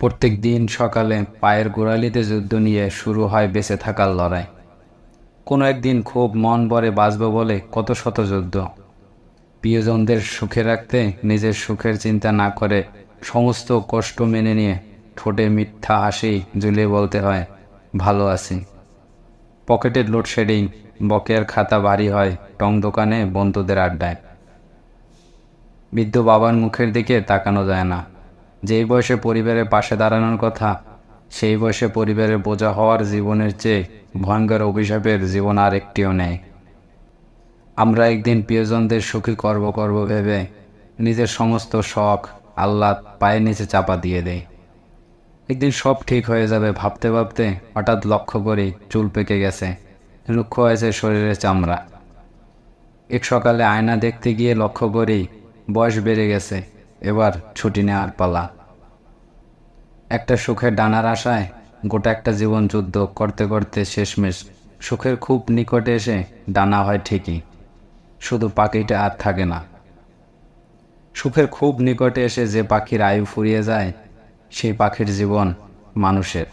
প্রত্যেক দিন সকালে পায়ের গোড়ালিতে যুদ্ধ নিয়ে শুরু হয় বেঁচে থাকার লড়াই। কোনো একদিন খুব মন ভরে বাঁচব বলে কত শত যুদ্ধ। প্রিয়জনদের সুখে রাখতে নিজের সুখের চিন্তা না করে সমস্ত কষ্ট মেনে নিয়ে ঠোঁটে মিথ্যা হাসি ঝুলিয়ে বলতে হয়, ভালো আছি। পকেটের লোডশেডিং, বকেয়ার খাতা ভারী হয়, টং দোকানে বন্ধুদের আড্ডায়। বৃদ্ধ বাবার মুখের দিকে তাকানো যায় না। যেই বয়সে পরিবারের পাশে দাঁড়ানোর কথা, সেই বয়সে পরিবারের বোঝা হওয়ার জীবনের চেয়ে ভয়ঙ্কর অভিশাপের জীবন আর একটিও নেই। আমরা একদিন প্রিয়জনদের সুখী করব করব ভেবে নিজের সমস্ত শখ, আহ্লাদ পায়ের নিচে চাপা দিয়ে দেই। একদিন সব ঠিক হয়ে যাবে ভাবতে ভাবতে হঠাৎ লক্ষ্য করি চুল পেকে গেছে, রুক্ষ হয়েছে শরীরের চামড়া। এক সকালে আয়না দেখতে গিয়ে লক্ষ্য করি বয়স বেড়ে গেছে এবার ছুটি নেওয়ার পালা। একটা সুখের ডানার আশায় গোটা একটা জীবন যুদ্ধ করতে করতে শেষমেশ সুখের খুব নিকটে এসে ডানা হয় ঠিকই, শুধু পাখিটা আর থাকে না। সুখের খুব নিকটে এসে যে পাখির আয়ু ফুরিয়ে যায়, সেই পাখির জীবন মানুষের।